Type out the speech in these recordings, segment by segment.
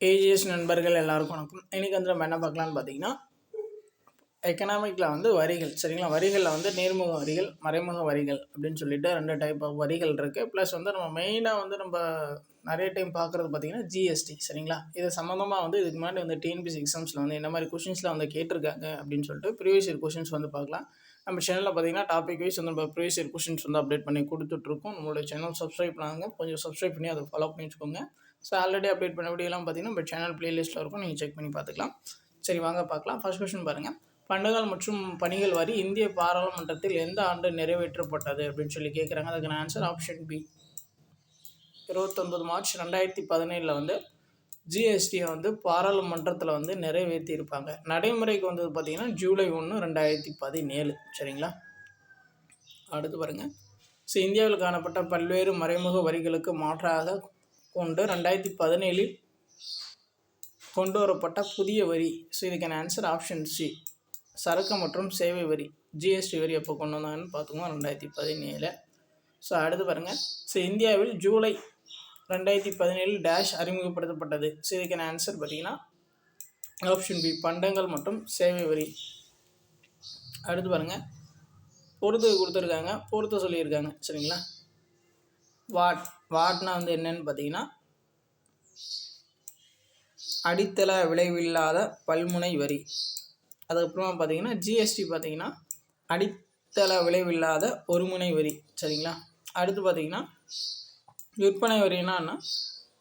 AGS நண்பர்கள் எல்லாருக்கும் வணக்கம். இன்றைக்கி வந்து நம்ம என்ன பார்க்கலான்னு பார்த்தீங்கன்னா எக்கனாமிக்கில் வந்து வரிகள் சரிங்களா? வரிகளில் வந்து நேர்முக வரிகள் மறைமுக வரிகள் அப்படின்னு சொல்லிட்டு ரெண்டு டைப் ஆஃப் வரிகள் இருக்குது ப்ளஸ் வந்து நம்ம மெயினாக வந்து நம்ம நிறைய டைம் பார்க்குறது பார்த்திங்கன்னா ஜிஎஸ்டி சரிங்களா? இது சம்மந்தமாக வந்து இதுக்கு முன்னாடி வந்து டிஎன்பிசி எக்ஸாம்ஸில் வந்து என்ன மாதிரி கொஷின்ஸில் வந்து கேட்டிருக்காங்க அப்படின்னு சொல்லிட்டு ப்ரீவியஸ் இயர் கொஷின்ஸ் வந்து பார்க்கலாம். நம்ம சேனலில் பார்த்தீங்கன்னா டாபிக் வைஸ் வந்து நம்ம ப்ரீவியஸ் இயர் கொஷின்ஸ் வந்து அப்டேட் பண்ணி கொடுத்துட்ருக்கோம் நம்மளோட சேனல் சப்ஸ்கிரைப் பண்ணாங்க கொஞ்சம் சப்ஸ்கிரைப் பண்ணி அதை ஃபாலோ பண்ணி வச்சுக்கோங்க. ஸோ ஆல்ரெடி அப்டேட் பண்ண வீடியோலாம் பார்த்தீங்கன்னா இப்போ சேனல் ப்ளேலிஸ்ட்டில் இருக்கும். நீங்கள் செக் பண்ணி பார்த்துக்கலாம். சரி வாங்க பார்க்கலாம். ஃபர்ஸ்ட் கொஸ்டின் பாருங்கள் பண்டுகள் மற்றும் பணிகள் வரி இந்திய பாராளுமன்றத்தில் எந்த ஆண்டு நிறைவேற்றப்பட்டது அப்படின்னு சொல்லி கேட்குறாங்க அதுக்கான ஆன்சர் ஆப்ஷன் பி இருபத்தொன்பது மார்ச் ரெண்டாயிரத்தி பதினேழில் வந்து ஜிஎஸ்டியை வந்து பாராளுமன்றத்தில் வந்து நிறைவேற்றியிருப்பாங்க. நடைமுறைக்கு வந்தது பார்த்திங்கன்னா ஜூலை ஒன்று ரெண்டாயிரத்தி பதினேழு. சரிங்களா? அடுத்து பாருங்கள் ஸோ இந்தியாவில் காணப்பட்ட பல்வேறு மறைமுக வரிகளுக்கு மாற்றாக கொண்டு ரெண்டாயிரத்தி பதினேழில் கொண்டு வரப்பட்ட புதிய வரி. ஸோ இதுக்கான ஆன்சர் ஆப்ஷன் சி சரக்கு மற்றும் சேவை வரி. ஜிஎஸ்டி வரி எப்போ கொண்டு வந்தாங்கன்னு பார்த்துக்கோங்க ரெண்டாயிரத்தி பதினேழு. ஸோ அடுத்து பாருங்கள் ஸோ இந்தியாவில் ஜூலை ரெண்டாயிரத்தி பதினேழில் டேஷ் அறிமுகப்படுத்தப்பட்டது. ஸோ இதுக்கான ஆன்சர் பார்த்தீங்கன்னா ஆப்ஷன் பி பண்டங்கள் மற்றும் சேவை வரி. அடுத்து பாருங்கள் பொறுத்து கொடுத்துருக்காங்க. பொறுத்து சொல்லியிருக்காங்க. சரிங்களா? வாட் வாட்னா வந்து என்னன்னு பார்த்தீங்கன்னா அடித்தள விளைவில்லாத பல்முனை வரி. அதுக்கப்புறமா பார்த்தீங்கன்னா ஜிஎஸ்டி பார்த்தீங்கன்னா அடித்தள விளைவில்லாத ஒருமுனை வரி சரிங்களா? அடுத்து பார்த்தீங்கன்னா விற்பனை வரின்னா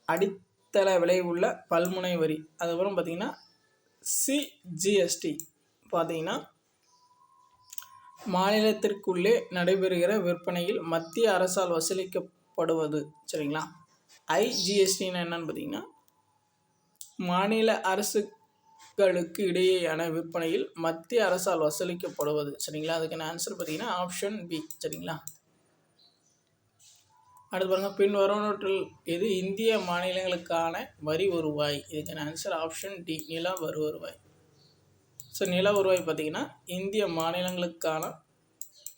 அடித்தள விளைவுள்ள பல்முனை வரி. அதுக்கப்புறம் பார்த்தீங்கன்னா சிஜிஎஸ்டி பார்த்தீங்கன்னா மாநிலத்திற்குள்ளே நடைபெறுகிற விற்பனையில் மத்திய அரசால் வசூலிக்க படுவது சரிங்களா? ஐஜிஎஸ்டின்னு என்னன்னு பார்த்தீங்கன்னா மாநில அரசுகளுக்கு இடையேயான விற்பனையில் மத்திய அரசால் வசூலிக்கப்படுவது சரிங்களா? அதுக்கான ஆன்சர் பார்த்தீங்கன்னா ஆப்ஷன் பி சரிங்களா? அடுத்து பாருங்கள் பின் வருவனவற்றில் எது இந்திய மாநிலங்களுக்கான வரி வருவாய்? இதுக்கான ஆன்சர் ஆப்ஷன் டி நில வரி வருவாய். ஸோ நில வருவாய் பார்த்தீங்கன்னா இந்திய மாநிலங்களுக்கான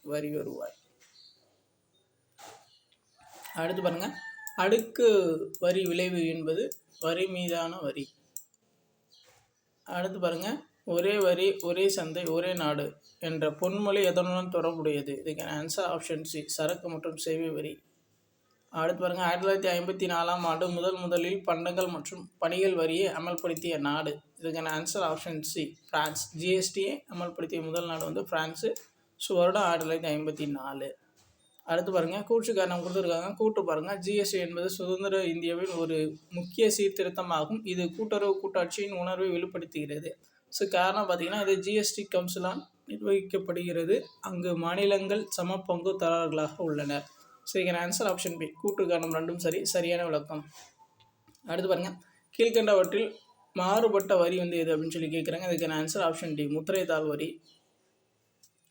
வரி வருவாய். அடுத்து பாருங்கள் அடுக்கு வரி விளைவு என்பது வரி மீதான வரி. அடுத்து பாருங்கள் ஒரே வரி ஒரே சந்தை ஒரே நாடு என்ற பொன்மொழி எதனுடன் தொடர்புடையது? இதுக்கான ஆன்சர் ஆப்ஷன் சி சரக்கு மற்றும் சேவை வரி. அடுத்து பாருங்கள் ஆயிரத்தி தொள்ளாயிரத்தி ஐம்பத்தி நாலாம் ஆண்டு முதல் முதலில் பண்டங்கள் மற்றும் பணிகள் வரியை அமல்படுத்திய நாடு. இதுக்கான ஆன்சர் ஆப்ஷன் சி ஃப்ரான்ஸ் ஜிஎஸ்டியை அமல்படுத்திய முதல் நாடு வந்து ஃப்ரான்ஸு ஸோ வருடம் ஆயிரத்தி தொள்ளாயிரத்தி ஐம்பத்தி நாலு. அடுத்து பாருங்கள் கூற்று காரணம் கொடுத்துருக்காங்க. கூட்டு பாருங்கள் ஜிஎஸ்டி என்பது சுதந்திர இந்தியாவின் ஒரு முக்கிய சீர்திருத்தமாகும். இது கூட்டுறவு கூட்டாட்சியின் உணர்வை வெளிப்படுத்துகிறது. ஸோ காரணம் பார்த்தீங்கன்னா இது ஜிஎஸ்டி கவுன்சிலால் நிர்வகிக்கப்படுகிறது. அங்கு மாநிலங்கள் சம பங்குதாரர்களாக உள்ளனர். ஸோ இங்கே ஆன்சர் ஆப்ஷன் பி கூட்டு காரணம் ரெண்டும் சரி சரியான விளக்கம். அடுத்து பாருங்கள் கீழ்கண்டவற்றில் மாறுபட்ட வரி வந்து எது அப்படின்னு சொல்லி கேட்குறாங்க இதுக்கான ஆன்சர் ஆப்ஷன் டி முத்திரைத்தாள் வரி.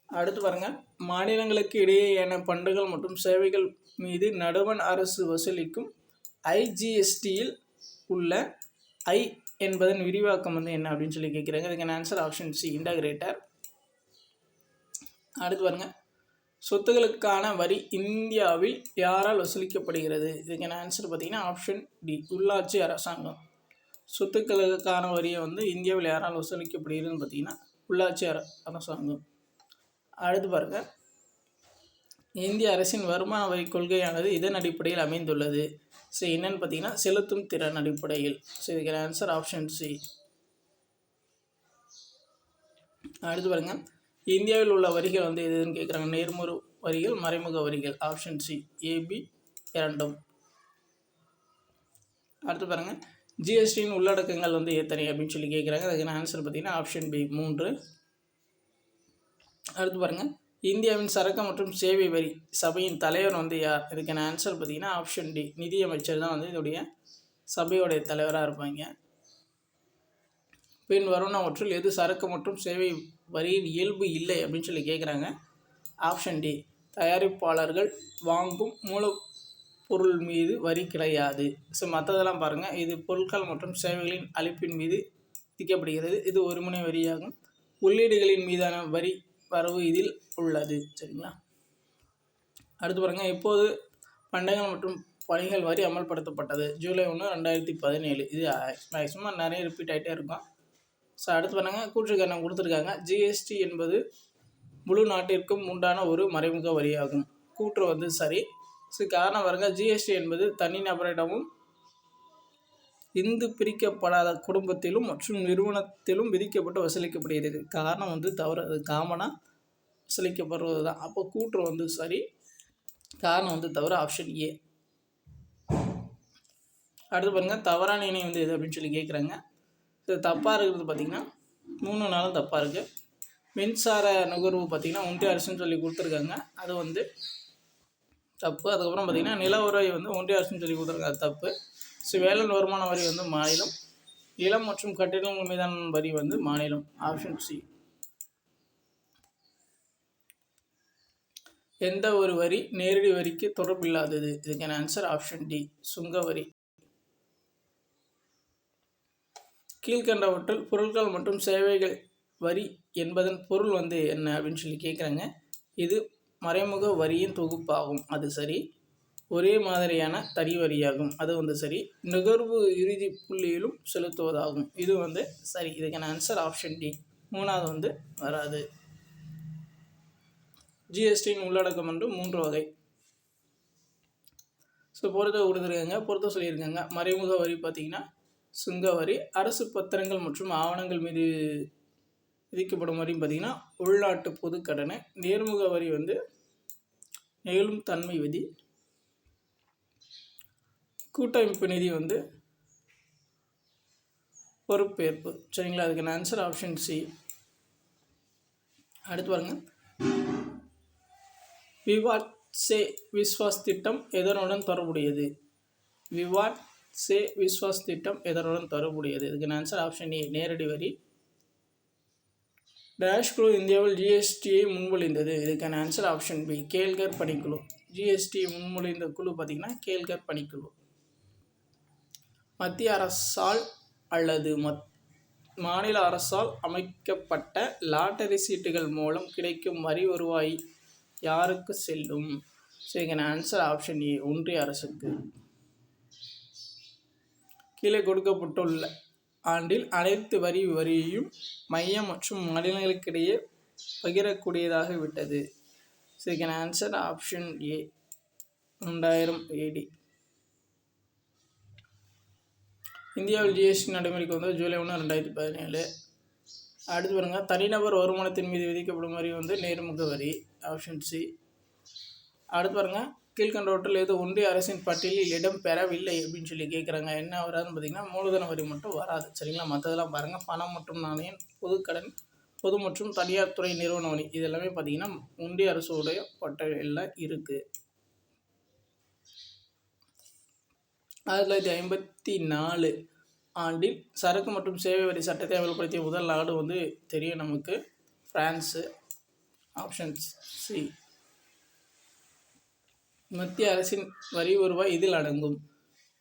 அடுத்து பாருங்கள் மாநிலங்களுக்கு இடையேயான பண்டுகள் மற்றும் சேவைகள் மீது நடுவண் அரசு வசூலிக்கும் ஐஜிஎஸ்டியில் உள்ள ஐ என்பதன் விரிவாக்கம் வந்து என்ன அப்படின்னு சொல்லி கேட்குறாங்க இதுக்கான ஆன்சர் ஆப்ஷன் சி இன்டகிரேட்டர் அடுத்து பாருங்கள் சொத்துக்களுக்கான வரி இந்தியாவில் யாரால் வசூலிக்கப்படுகிறது? இதுக்கான ஆன்சர் பார்த்தீங்கன்னா ஆப்ஷன் டி உள்ளாட்சி அரசாங்கம். சொத்துக்களுக்கான வரியை வந்து இந்தியாவில் யாரால் வசூலிக்கப்படுகிறதுன்னு பார்த்தீங்கன்னா உள்ளாட்சி அர அரசாங்கம். அடுத்து பாருங்க. இந்திய அரசின் வருமான வரி கொள்கையானது இதன் அடிப்படையில் அமைந்துள்ளது. ஸோ என்னன்னு பார்த்தீங்கன்னா செலுத்தும் திறன் அடிப்படையில். ஸோ இதுக்கு ஆன்சர் ஆப்ஷன் சி அடுத்து பாருங்க. இந்தியாவில் உள்ள வரிகள் வந்து எதுன்னு கேட்குறாங்க. நேர்முறை வரிகள் மறைமுக வரிகள். ஆப்ஷன் சி ஏபி இரண்டும். அடுத்து பாருங்கள் ஜிஎஸ்டியின் உள்ளடக்கங்கள் வந்து எத்தனை அப்படின்னு சொல்லி கேட்குறாங்க. அதுக்கான ஆன்சர் பார்த்தீங்கன்னா ஆப்ஷன் பி மூன்று. அடுத்து பாருங்கள் இந்தியாவின் சரக்கு மற்றும் சேவை வரி சபையின் தலைவர் வந்து யார்? இதுக்கான ஆன்சர் பார்த்தீங்கன்னா ஆப்ஷன் டி நிதியமைச்சர் தான் வந்து இதோடைய சபையோடைய தலைவராக இருப்பாங்க. பின் வருவனவற்றில் எது சரக்கு மற்றும் சேவை வரியின் இயல்பு இல்லை அப்படின்னு சொல்லி கேட்குறாங்க ஆப்ஷன் டி தயாரிப்பாளர்கள் வாங்கும் மூலப்பொருள் மீது வரி கிடையாது. ஸோ மற்றதெல்லாம் பாருங்கள் இது பொருட்கள் மற்றும் சேவைகளின் அளிப்பின் மீது விதிக்கப்படுகிறது. இது ஒருமுனை வரியாகும். உள்ளீடுகளின் மீதான வரி வரவு இதில் உள்ளது. சரிங்களா? அடுத்து பாருங்கள் எப்போது பண்டங்கள் மற்றும் பணிகள் வரி அமல்படுத்தப்பட்டது? ஜூலை ஒன்று ரெண்டாயிரத்தி பதினேழு. இது மேக்ஸிமம் நிறைய ரிப்பீட் ஆகிட்டே இருக்கும். ஸோ அடுத்து பாருங்க. கூற்றுக்கரணம் கொடுத்துருக்காங்க. ஜிஎஸ்டி என்பது முழு நாட்டிற்கும் உண்டான ஒரு மறைமுக வரியாகும். கூற்று வந்து சரி. ஸோ காரணம் பாருங்கள் ஜிஎஸ்டி என்பது தனிநபரிடமும் இந்து பிரிக்கப்படாத குடும்பத்திலும் மற்றும் நிறுவனத்திலும் விதிக்கப்பட்டு வசூலிக்கப்படுகிறது. காரணம் வந்து தவறு. அது காமனாக வசூலிக்கப்படுறது தான் அப்போ கூற்று வந்து சரி. காரணம் வந்து தவறு. ஆப்ஷன் ஏ அடுத்து பாருங்கள் தவறான இணை வந்து எது அப்படின்னு சொல்லி கேட்குறாங்க இது தப்பாக இருக்கிறது பார்த்திங்கன்னா மூணு நாளும் தப்பாக இருக்குது மின்சார நுகர்வு பார்த்திங்கன்னா ஒன்றிய அரசுன்னு சொல்லி கொடுத்துருக்காங்க. அது வந்து தப்பு. அதுக்கப்புறம் பார்த்திங்கன்னா நில உரை வந்து ஒன்றிய அரசுன்னு சொல்லி கொடுத்துருக்காங்க. அது தப்பு. ஸோ வேளாண் வருமான வரி வந்து மாநிலம் இளம் மற்றும் கட்டிடங்கள் மீதான வரி வந்து மாநிலம் ஆப்ஷன் சி எந்த ஒரு வரி நேரடி வரிக்கு தொடர்பில்லாதது இதுக்கான ஆன்சர் ஆப்ஷன் டி சுங்க வரி. கீழ்கண்டவற்றில் பொருட்கள் மற்றும் சேவைகள் வரி என்பதன் பொருள் வந்து என்ன அப்படின்னு சொல்லி கேட்குறாங்க. இது மறைமுக வரியின் தொகுப்பாகும். அது சரி. ஒரே மாதிரியான தனி வரியாகும் அது வந்து சரி நுகர்வு இறுதி புள்ளியிலும் செலுத்துவதாகும். இது வந்து சரி இதுக்கான ஆன்சர் ஆப்ஷன் டி மூணாவது வந்து வராது. ஜிஎஸ்டியின் உள்ளடக்கம் என்று மூன்று வகை. ஸோ பொறுத்த கொடுத்துருக்காங்க பொறுத்த சொல்லியிருக்காங்க. மறைமுக வரி பார்த்திங்கன்னா சுங்க வரி அரசு பத்திரங்கள் மற்றும் ஆவணங்கள் மீது விதிக்கப்படும் வரியும் பார்த்திங்கன்னா உள்நாட்டு பொது கடனை நேர்முக வரி வந்து நெகிழும் தன்மை விதி கூட்டமைப்பு நிதி வந்து பொறுப்பேற்பு. சரிங்களா? அதுக்கு ஆன்சர் ஆப்ஷன் சி அடுத்து பாருங்க. விவாட் சே விஸ்வாஸ் திட்டம் எதனுடன் தொடர்புடையது? விவாட் சே விஸ்வாஸ் திட்டம் எதனுடன் தொடர்புடையது? இதுக்கு ஆன்சர் ஆப்ஷன் ஏ நேரடி வரி. டேஷ் குழு இந்தியாவில் ஜிஎஸ்டியை முன்மொழிந்தது. இதுக்கான ஆன்சர் ஆப்ஷன் பி கேல்கர் பணிக்குழு. ஜிஎஸ்டி முன்மொழிந்த குழு பார்த்திங்கன்னா கேல்கர் பணிக்குழு. மத்திய அரசால் அல்லது மத் மாநில அரசால் அமைக்கப்பட்ட லாட்டரி சீட்டுகள் மூலம் கிடைக்கும் வரி வருவாய் யாருக்கு செல்லும்? ஸோ ஆன்சர் ஆப்ஷன் ஏ ஒன்றிய அரசுக்கு. கீழே கொடுக்கப்பட்டுள்ள ஆண்டில் அனைத்து வரி வரியையும் மையம் மற்றும் மாநிலங்களுக்கிடையே பகிரக்கூடியதாக விட்டது. ஸோ ஆன்சர் ஆப்ஷன் ஏ ரெண்டாயிரம் ஏடி இந்தியாவில் ஜிஎஸ்டி நடைமுறைக்கு வந்து ஜூலை ஒன்று ரெண்டாயிரத்தி பதினேழு. அடுத்து பாருங்கள் தனிநபர் வருமானத்தின் மீது விதிக்கப்படும் வரி வந்து நேர்முக வரி ஆப்ஷன் சி அடுத்து பாருங்கள் கீழ்கண்டவற்றில் எது ஒன்றிய அரசின் பட்டியலில் இடம் பெறவில்லை அப்படின்னு சொல்லி கேட்குறாங்க என்ன வராதுன்னு பார்த்தீங்கன்னா மூலதன வரி மட்டும் வராது. சரிங்களா? மற்றதெல்லாம் பாருங்கள் பணம் மற்றும் நாணயம் பொதுக்கடன் பொது மற்றும் தனியார் துறை நிறுவன வரி இதெல்லாமே பார்த்தீங்கன்னா ஒன்றிய அரசுடைய பட்டியலில் இருக்குது ஆயிரத்தி தொள்ளாயிரத்தி ஐம்பத்தி நாலு ஆண்டில் சரக்கு மற்றும் சேவை வரி சட்டத்தை அமல்படுத்திய முதல் நாடு வந்து தெரியும் நமக்கு. France options C. மத்திய அரசின் வரி வருவாய் இதில் அடங்கும்.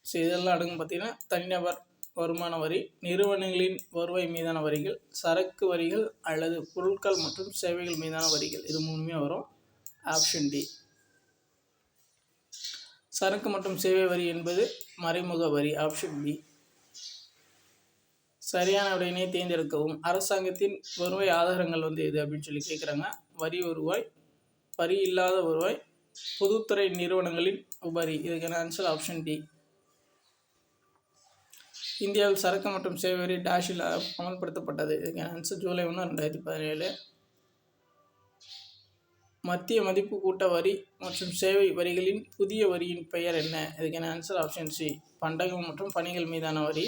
ஸோ இதெல்லாம் அடங்கும் பார்த்திங்கன்னா தனிநபர் வருமான வரி நிறுவனங்களின் வருவாய் மீதான வரிகள் சரக்கு வரிகள் அல்லது பொருட்கள் மற்றும் சேவைகள் மீதான வரிகள். இது மூணுமே வரும். Option D. சரக்கு மற்றும் சேவை வரி என்பது மறைமுக வரி ஆப்ஷன் பி சரியான விடையினை தேர்ந்தெடுக்கவும். அரசாங்கத்தின் வருவாய் ஆதாரங்கள் வந்து எது அப்படின்னு சொல்லி கேட்குறாங்க வரி வருவாய் வரி இல்லாத வருவாய் பொதுத்துறை நிறுவனங்களின் உபரி. இதுக்கான ஆன்சர் ஆப்ஷன் டி இந்தியாவில் சரக்கு மற்றும் சேவை வரி டேஷில் அமல்படுத்தப்பட்டது. இதுக்கான ஆன்சர் ஜூலை ஒன்று ரெண்டாயிரத்தி பதினேழு. மத்திய மதிப்பு கூட்ட வரி மற்றும் சேவை வரிகளின் புதிய வரியின் பெயர் என்ன? இதுக்கான ஆன்சர் ஆப்ஷன் சி பண்டகம் மற்றும் பணிகள் மீதான வரி.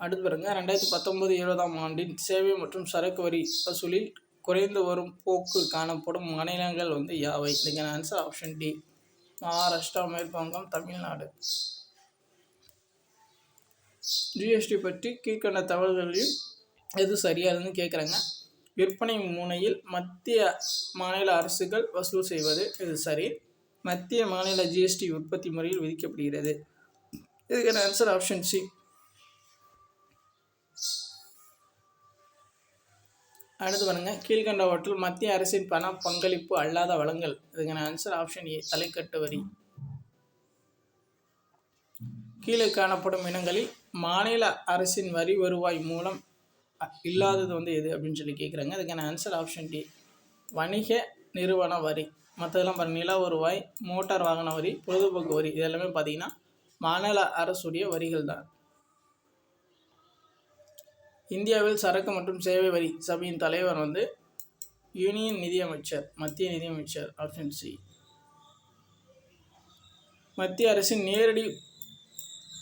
அடுத்து பாருங்க. ரெண்டாயிரத்தி பத்தொன்பது இருபதாம் ஆண்டின் சேவை மற்றும் சரக்கு வரி வசூலில் குறைந்து வரும் போக்கு காணப்படும் மாநிலங்கள் வந்து யாவை? இதுக்கான ஆன்சர் ஆப்ஷன் டி மகாராஷ்டிரா மேற்குவங்கம் தமிழ்நாடு. ஜிஎஸ்டி பற்றி கீழ்கண்ட தகவல்களையும் எது சரியாதுன்னு கேட்குறாங்க விற்பனை முனையில் மத்திய மாநில அரசுகள் வசூல் செய்வது இது சரி. மத்திய மாநில ஜிஎஸ்டி உற்பத்தி முறையில் விதிக்கப்படுகிறது. இதுக்கான ஆன்சர் ஆப்ஷன் சி அடுத்து பாருங்க. கீழ்கண்டவற்றில் மத்திய அரசின் பண பங்களிப்பு அல்லாத வளங்கள். இதுக்கான ஆன்சர் ஆப்ஷன் ஏ தலைக்கட்டு வரி. கீழே காணப்படும் இனங்களில் மாநில அரசின் வரி வருவாய் மூலம் இல்லாதது வந்து எது அப்படின்னு சொல்லி கேட்குறாங்க அதுக்கான ஆன்சர் ஆப்ஷன் டி வணிக நிறுவன வரி. மற்றதெல்லாம் பாருங்க. நில வருவாய் மோட்டார் வாகன வரி பொழுதுபோக்கு வரி. இது எல்லாமே பார்த்தீங்கன்னா மாநில அரசுடைய வரிகள் தான். இந்தியாவில் சரக்கு மற்றும் சேவை வரி சபையின் தலைவர் வந்து யூனியன் நிதியமைச்சர் மத்திய நிதியமைச்சர் ஆப்ஷன் சி மத்திய அரசின் நேரடி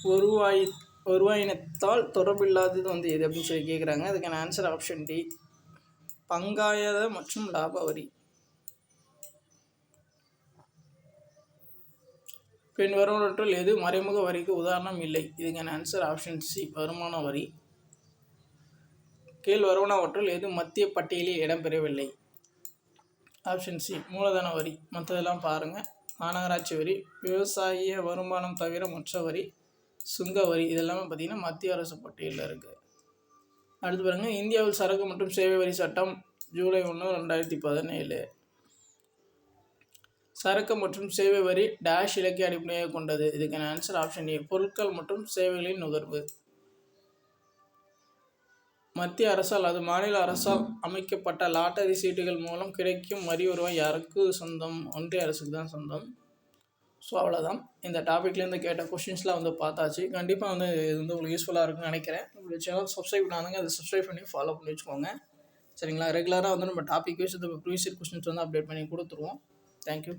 வருவாய் வருவாயினத்தால் தொடர்பில்லாதது வந்து எது அப்படின்னு சொல்லி கேட்குறாங்க அதுக்கான ஆன்சர் ஆப்ஷன் டி பங்காயத மற்றும் லாப வரி பின் வருவனற்றுள் எது மறைமுக வரிக்கு உதாரணம் இல்லை? இதுக்கான ஆன்சர் ஆப்ஷன் சி வருமான வரி. கீழ் வருவனவற்றுள் எது மத்திய பட்டியலில் இடம்பெறவில்லை? ஆப்ஷன் சி மூலதன வரி. மற்றதெல்லாம் பாருங்கள் மாநகராட்சி வரி. விவசாய வருமானம் தவிர மற்ற வரி. சுங்க வரி இதெல்லாமே பார்த்திங்கன்னா மத்திய அரசு பட்டியலில் இருக்குது அடுத்து பாருங்கள் இந்தியாவில் சரக்கு மற்றும் சேவை வரி சட்டம் ஜூலை ஒன்று ரெண்டாயிரத்தி பதினேழு. சரக்கு மற்றும் சேவை வரி டேஷ் இலக்கை அடிப்படையாக கொண்டது. இதுக்கான ஆன்சர் ஆப்ஷன் ஏ பொருட்கள் மற்றும் சேவைகளின் நுகர்வு. மத்திய அரசால் அது மாநில அரசால் அமைக்கப்பட்ட லாட்டரி சீட்டுகள் மூலம் கிடைக்கும் வரி வருவாய் யாருக்கு சொந்தம்? ஒன்றிய அரசுக்கு தான் சொந்தம். ஸோ அவ்வளோதான் இந்த டாப்பிக்லேருந்து கேட்ட கொஷின்ஸ்லாம் வந்து பார்த்தாச்சு. கண்டிப்பாக வந்து இது வந்து உங்களுக்கு யூஸ்ஃபுல்லாக இருக்கும்னு நினைக்கிறேன். உங்களுக்கு சேனல் சப்ஸ்கிரைப் பண்ணாதுங்க அதை சப்ஸ்கிரைப் பண்ணி ஃபாலோ பண்ணி வச்சுக்கோங்க. சரிங்களா? ரெகுலராக வந்து நம்ம டாபிக் வைஸ் ப்ரீவியஸ் கொஷின்ஸ் வந்து அப்டேட் பண்ணி கொடுத்துருவோம். Thank you